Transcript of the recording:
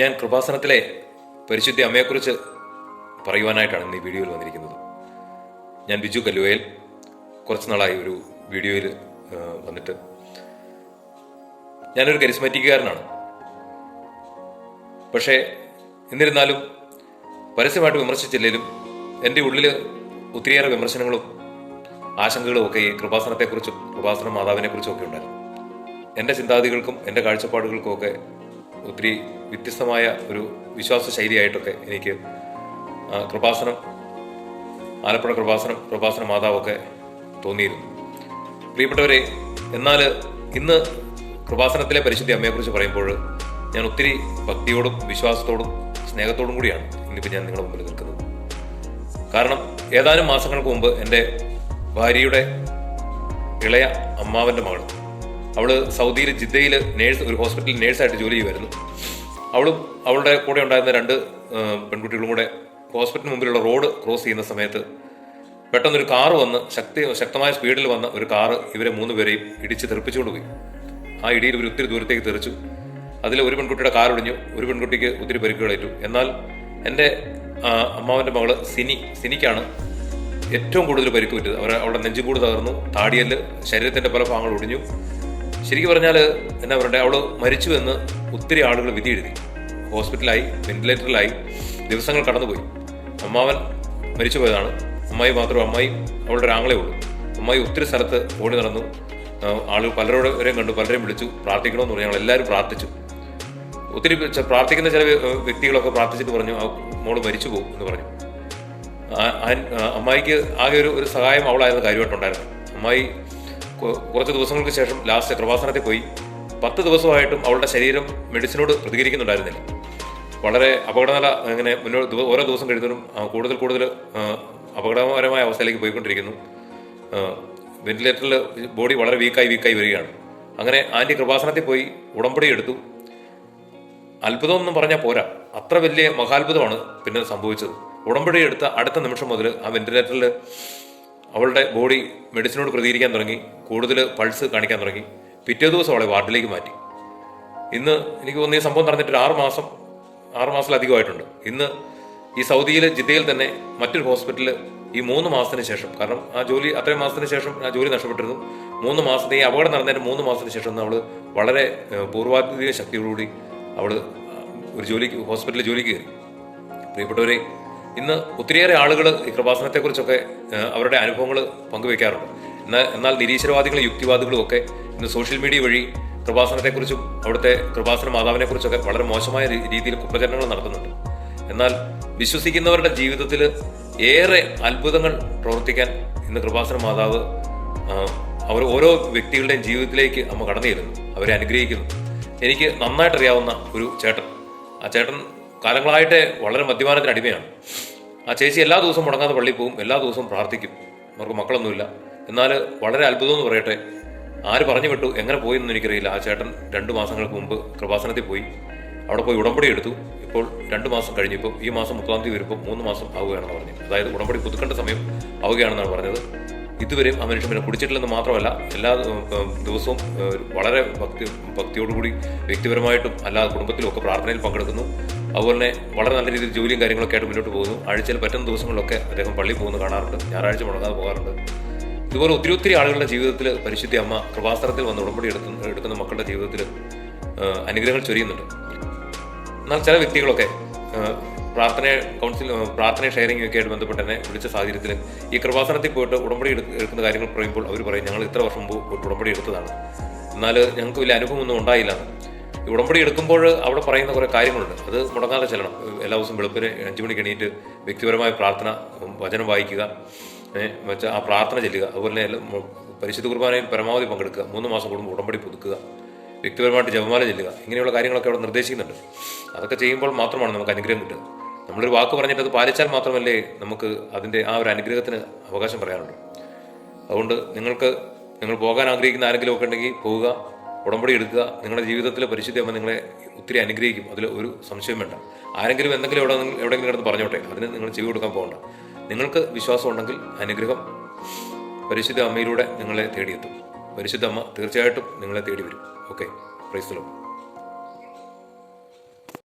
ഞാൻ കൃപാസനത്തിലെ പരിശുദ്ധി അമ്മയെക്കുറിച്ച് പറയുവാനായിട്ടാണ് ഇന്ന് ഈ വീഡിയോയിൽ വന്നിരിക്കുന്നത്. ഞാൻ ബിജു കല്ലുവയൽ കുറച്ച് നാളായി ഒരു വീഡിയോയിൽ വന്നിട്ട് ഞാനൊരു കരിസ്മാറ്റിക്കുകാരനാണ്. പക്ഷേ എന്നിരുന്നാലും പരസ്യമായിട്ട് വിമർശിച്ചില്ലെങ്കിലും എന്റെ ഉള്ളിൽ ഒത്തിരിയേറെ വിമർശനങ്ങളും ആശങ്കകളും ഒക്കെ ഈ കൃപാസനത്തെക്കുറിച്ചും കൃപാസന മാതാവിനെക്കുറിച്ചും ഒക്കെ ഉണ്ടായിരുന്നു. എന്റെ ചിന്താഗതികൾക്കും എന്റെ കാഴ്ചപ്പാടുകൾക്കും ഒക്കെ ഒത്തിരി വ്യത്യസ്തമായ ഒരു വിശ്വാസ ശൈലിയായിട്ടൊക്കെ എനിക്ക് കൃപാസനം ആലപ്പുഴ കൃപാസനം കൃപാസന മാതാവൊക്കെ തോന്നിയിരുന്നു. പ്രിയപ്പെട്ടവരെ എന്നാൽ ഇന്ന് കൃപാസനത്തിലെ പരിശുദ്ധി അമ്മയെക്കുറിച്ച് പറയുമ്പോൾ ഞാൻ ഒത്തിരി ഭക്തിയോടും വിശ്വാസത്തോടും സ്നേഹത്തോടും കൂടിയാണ് ഇന്നിപ്പോൾ ഞാൻ നിങ്ങളുടെ മുമ്പിൽ നിൽക്കുന്നത്. കാരണം ഏതാനും മാസങ്ങൾക്ക് മുമ്പ് എന്റെ ഭാര്യയുടെ ഇളയ അമ്മാവന്റെ മകൾ അവൾ സൗദിയിൽ ജിദ്ദയിൽ നേഴ്സ് ഒരു ഹോസ്പിറ്റലിൽ നേഴ്സായിട്ട് ജോലി ചെയ്യുമായിരുന്നു അവളും അവളുടെ കൂടെ ഉണ്ടായിരുന്ന രണ്ട് പെൺകുട്ടികളും കൂടെ ഹോസ്പിറ്റലിന് മുമ്പിലുള്ള റോഡ് ക്രോസ് ചെയ്യുന്ന സമയത്ത് പെട്ടെന്നൊരു കാറ് വന്ന് ശക്തി ശക്തമായ സ്പീഡിൽ വന്ന ഒരു കാറ് ഇവരെ മൂന്ന് പേരെയും ഇടിച്ച് തെറിപ്പിച്ചുകൊണ്ട് പോയി. ആ ഇടിയിൽ ഒരു ഒത്തിരി ദൂരത്തേക്ക് തെറിച്ചു. അതിൽ ഒരു പെൺകുട്ടിയുടെ കാർ ഒടിഞ്ഞു ഒരു പെൺകുട്ടിക്ക് ഒത്തിരി പരിക്കുകളേറ്റു. എന്നാൽ എന്റെ അമ്മാവന്റെ മകൾ സിനി സിനിക്കാണ് ഏറ്റവും കൂടുതൽ പരിക്ക് പറ്റിയത്. അവർ അവളുടെ നെഞ്ചുകൂട് തകർന്നു താടിയൽ ശരീരത്തിന്റെ പല ഭാഗങ്ങൾ ഒടിഞ്ഞു. ശരിക്കും പറഞ്ഞാൽ എന്നാ പറയണ്ടേ അവൾ മരിച്ചു എന്ന് ഒത്തിരി ആളുകൾ വിധി എഴുതി ഹോസ്പിറ്റലായി വെന്റിലേറ്ററിലായി ദിവസങ്ങൾ കടന്നുപോയി. അമ്മാവൻ മരിച്ചു പോയതാണ്. അമ്മായി മാത്രം അമ്മായി അവളുടെ ഒരാങ്ങളെ ഉള്ളൂ. അമ്മായി ഒത്തിരി സ്ഥലത്ത് ഓടി നടന്നു. ആളുകൾ പലരോടെയും കണ്ടു പലരെയും വിളിച്ചു പ്രാർത്ഥിക്കണമെന്ന് പറഞ്ഞു ഞങ്ങൾ എല്ലാവരും പ്രാർത്ഥിച്ചു. ഒത്തിരി പ്രാർത്ഥിക്കുന്ന ചില വ്യക്തികളൊക്കെ പ്രാർത്ഥിച്ചിട്ട് പറഞ്ഞു ആ മോൾ മരിച്ചു പോകും എന്ന് പറഞ്ഞു. അമ്മായിക്ക് ആകെ ഒരു ഒരു സഹായം അവളായിരുന്നു കാര്യമായിട്ടുണ്ടായിരുന്നു അമ്മായി കുറച്ച് ദിവസങ്ങൾക്ക് ശേഷം ലാസ്റ്റ് കൃപാസനത്തിൽ പോയി. പത്ത് ദിവസമായിട്ടും അവളുടെ ശരീരം മെഡിസിനോട് പ്രതികരിക്കുന്നുണ്ടായിരുന്നില്ല. വളരെ അപകടനില ഇങ്ങനെ മുന്നോട്ട് ഓരോ ദിവസം കഴിയുന്നതും കൂടുതൽ കൂടുതൽ അപകടകരമായ അവസ്ഥയിലേക്ക് പോയിക്കൊണ്ടിരിക്കുന്നു. വെന്റിലേറ്ററിൽ ബോഡി വളരെ വീക്കായി വീക്കായി വരികയാണ്. അങ്ങനെ ആന്റി കൃപാസനത്തിൽ പോയി ഉടമ്പടി എടുത്തു. അത്ഭുതം എന്നും പറഞ്ഞാൽ പോരാ. അത്ര വലിയ മഹാത്ഭുതമാണ് പിന്നെ സംഭവിച്ചത്. ഉടമ്പടി എടുത്ത അടുത്ത നിമിഷം മുതൽ ആ വെന്റിലേറ്ററിൽ അവളുടെ ബോഡി മെഡിസിനോട് പ്രതികരിക്കാൻ തുടങ്ങി. കൂടുതൽ പൾസ് കാണിക്കാൻ തുടങ്ങി. പിറ്റേ ദിവസം അവളെ വാർഡിലേക്ക് മാറ്റി. ഇന്ന് എനിക്ക് തോന്നുന്നു ഈ സംഭവം നടന്നിട്ട് ആറ് മാസം ആറ് മാസത്തിലധികമായിട്ടുണ്ട് ഇന്ന് ഈ സൗദിയിലെ ജിദ്ദയിൽ തന്നെ മറ്റൊരു ഹോസ്പിറ്റലിൽ ഈ മൂന്ന് മാസത്തിന് ശേഷം കാരണം ആ ജോലി അത്രയും മാസത്തിന് ശേഷം ആ ജോലി നഷ്ടപ്പെട്ടിരുന്നു. മൂന്ന് മാസത്തെ ഈ അപകടം നടന്നതിന് മൂന്ന് മാസത്തിന് ശേഷം അവൾ വളരെ പൂർവാധിക ശക്തിയോടുകൂടി അവൾ ഒരു ജോലിക്ക് ഹോസ്പിറ്റലിൽ ജോലിക്ക് കയറി. പ്രിയപ്പെട്ടവരെ ഇന്ന് ഒത്തിരിയേറെ ആളുകൾ ഈ കൃപാസനത്തെക്കുറിച്ചൊക്കെ അവരുടെ അനുഭവങ്ങൾ പങ്കുവെക്കാറുണ്ട്. എന്നാൽ എന്നാൽ നിരീശ്വരവാദികളും യുക്തിവാദികളും ഒക്കെ ഇന്ന് സോഷ്യൽ മീഡിയ വഴി കൃപാസനത്തെക്കുറിച്ചും അവിടുത്തെ കൃപാസന മാതാവിനെക്കുറിച്ചൊക്കെ വളരെ മോശമായ രീതിയിൽ കുപ്രചരണങ്ങൾ നടത്തുന്നുണ്ട്. എന്നാൽ വിശ്വസിക്കുന്നവരുടെ ജീവിതത്തിൽ ഏറെ അത്ഭുതങ്ങൾ പ്രവർത്തിക്കാൻ ഇന്ന് കൃപാസന മാതാവ് അവർ ഓരോ വ്യക്തികളുടെയും ജീവിതത്തിലേക്ക് അമ്മ കടന്നു ചെല്ലുന്നു അവരെ അനുഗ്രഹിക്കുന്നു. എനിക്ക് നന്നായിട്ട് അറിയാവുന്ന ഒരു ചേട്ടൻ. ആ ചേട്ടൻ കാലങ്ങളായിട്ട് വളരെ മദ്യപാനത്തിന് അടിമയാണ്. ആ ചേച്ചി എല്ലാ ദിവസവും മുടങ്ങാതെ പള്ളിയിൽ പോകും എല്ലാ ദിവസവും പ്രാർത്ഥിക്കും. അവർക്ക് മക്കളൊന്നുമില്ല. എന്നാൽ വളരെ അത്ഭുതം എന്ന് പറയട്ടെ. ആര് പറഞ്ഞു വിട്ടു? എങ്ങനെ പോയി എന്നൊന്നും എനിക്കറിയില്ല. ആ ചേട്ടൻ രണ്ട് മാസങ്ങൾക്ക് മുമ്പ് കൃപാസനത്തിൽ പോയി. അവിടെ പോയി ഉടമ്പടി എടുത്തു. ഇപ്പോൾ രണ്ട് മാസം കഴിഞ്ഞപ്പോൾ ഈ മാസം മുപ്പതാം തീയതി വരുമ്പോൾ മൂന്ന് മാസം ആവുകയാണെന്ന് പറഞ്ഞു അതായത് ഉടമ്പടി പുതുക്കേണ്ട സമയം ആവുകയാണെന്നാണ് പറഞ്ഞത്. ഇതുവരെയും ആ മനുഷ്യൻ പിന്നെ കുടിച്ചിട്ടില്ലെന്ന് മാത്രമല്ല എല്ലാ ദിവസവും വളരെ ഭക്തി ഭക്തിയോടുകൂടി വ്യക്തിപരമായിട്ടും അല്ലാതെ കുടുംബത്തിലും ഒക്കെ പ്രാർത്ഥനയിൽ പങ്കെടുക്കുന്നു. അതുപോലെ വളരെ നല്ല രീതിയിൽ ജോലിയും കാര്യങ്ങളൊക്കെ ആയിട്ട് മുന്നോട്ട് പോകുന്നു. ആഴ്ചയിൽ പറ്റുന്ന ദിവസങ്ങളിലൊക്കെ അദ്ദേഹം പള്ളി പോകുന്നു കാണാറുണ്ട്. ഞായറാഴ്ച മുടങ്ങാതെ പോകാറുണ്ട്. ഇതുപോലെ ഒത്തിരി ഒത്തിരി ആളുകളുടെ ജീവിതത്തിൽ പരിശുദ്ധി അമ്മ കൃപാസ്ത്രത്തിൽ വന്ന് ഉടമ്പടി എടുക്കുന്ന എടുക്കുന്ന മക്കളുടെ ജീവിതത്തിൽ അനുഗ്രഹങ്ങൾ ചൊരിയുന്നുണ്ട്. എന്നാൽ ചില വ്യക്തികളൊക്കെ പ്രാർത്ഥന കൗൺസിൽ പ്രാർത്ഥന ഷെയറിംഗ് ഒക്കെ ആയിട്ട് ബന്ധപ്പെട്ട് തന്നെ വിളിച്ച സാഹചര്യത്തിൽ ഈ കൃപാസനത്തിൽ പോയിട്ട് ഉടമ്പടി എടു- എടുക്കുന്ന കാര്യങ്ങൾ പറയുമ്പോൾ അവർ പറയും ഞങ്ങൾ ഇത്ര വർഷം മുമ്പ് ഉടമ്പടി എടുത്തതാണ്. എന്നാൽ ഞങ്ങൾക്ക് വലിയ അനുഭവമൊന്നും ഉണ്ടായില്ല. ഈ ഉടമ്പടി എടുക്കുമ്പോൾ അവിടെ പറയുന്ന കുറേ കാര്യങ്ങളുണ്ട്. അത് മുടങ്ങാതെ ചെല്ലണം. എല്ലാ ദിവസവും വെളുപ്പിന് അഞ്ചു മണിക്ക് എണീറ്റ് വ്യക്തിപരമായ പ്രാർത്ഥന വചനം വായിക്കുക വെച്ചാൽ ആ പ്രാർത്ഥന ചെല്ലുക അതുപോലെ തന്നെ പരിശുദ്ധ കുർബാനയിൽ പരമാവധി പങ്കെടുക്കുക മൂന്ന് മാസം കൂടുമ്പോൾ ഉടമ്പടി പുതുക്കുക വ്യക്തിപരമായിട്ട് ജപമാല ചെല്ലുക ഇങ്ങനെയുള്ള കാര്യങ്ങളൊക്കെ അവിടെ നിർദ്ദേശിക്കുന്നുണ്ട്. അതൊക്കെ ചെയ്യുമ്പോൾ മാത്രമാണ് നമുക്ക് അനുഗ്രഹം കിട്ടുക. നമ്മളൊരു വാക്ക് പറഞ്ഞിട്ട് അത് പാലിച്ചാൽ മാത്രമല്ലേ നമുക്ക് അതിന്റെ ആ ഒരു അനുഗ്രഹത്തിന് അവകാശം പറയാനുള്ളൂ. അതുകൊണ്ട് നിങ്ങൾക്ക് നിങ്ങൾ പോകാൻ ആഗ്രഹിക്കുന്ന ആരെങ്കിലും ഒക്കെ ഉണ്ടെങ്കിൽ പോവുക. ഉടമ്പടി എടുക്കുക നിങ്ങളുടെ ജീവിതത്തിലെ പരിശുദ്ധി അമ്മ നിങ്ങളെ ഒത്തിരി അനുഗ്രഹിക്കും. അതിൽ ഒരു സംശയം വേണ്ട. ആരെങ്കിലും എന്തെങ്കിലും എവിടെ എവിടെയെങ്കിലും കിടന്ന് പറഞ്ഞോട്ടെ അതിന് നിങ്ങൾ ചെവി കൊടുക്കാൻ പോകണ്ട. നിങ്ങൾക്ക് വിശ്വാസം ഉണ്ടെങ്കിൽ അനുഗ്രഹം പരിശുദ്ധ അമ്മയിലൂടെ നിങ്ങളെ തേടിയെത്തും. പരിശുദ്ധ അമ്മ തീർച്ചയായിട്ടും നിങ്ങളെ തേടി വരും. Okay price law